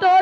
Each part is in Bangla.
todo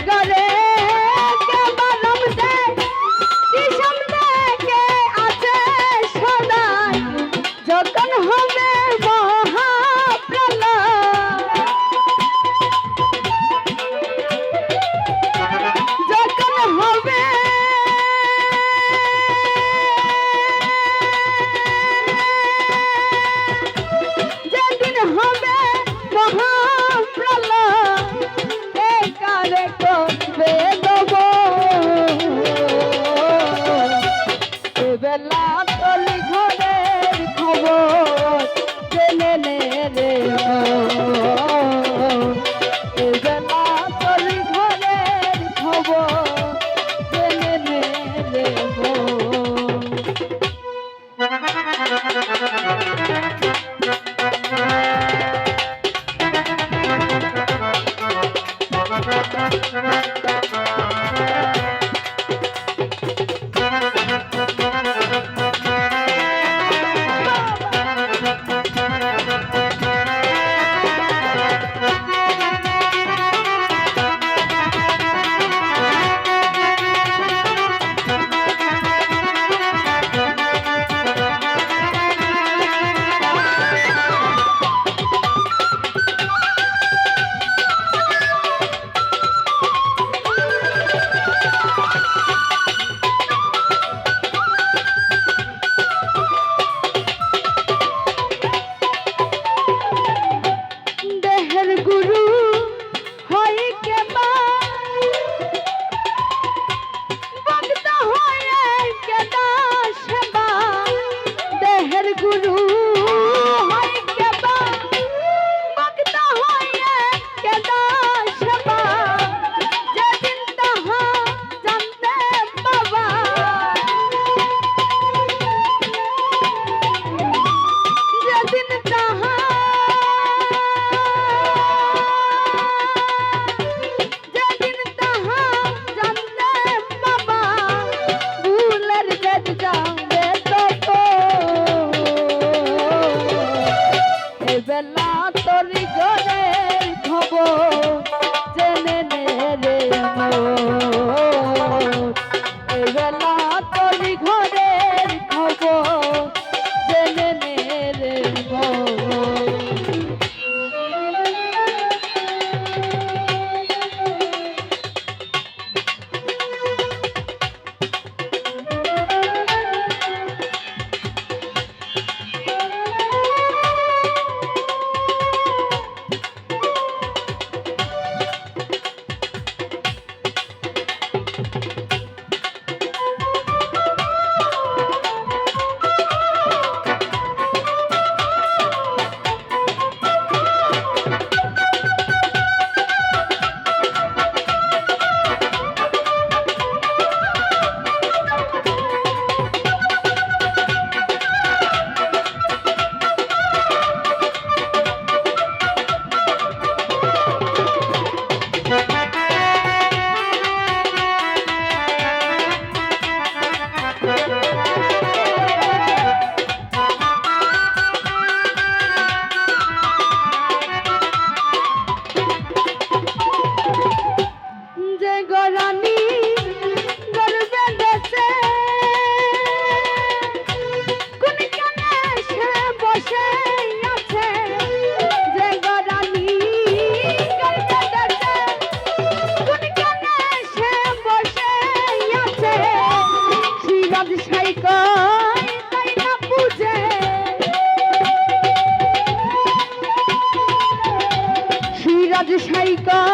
got it. বাদশাই কয় তাই না বুঝে? সিরাজ সাই কয়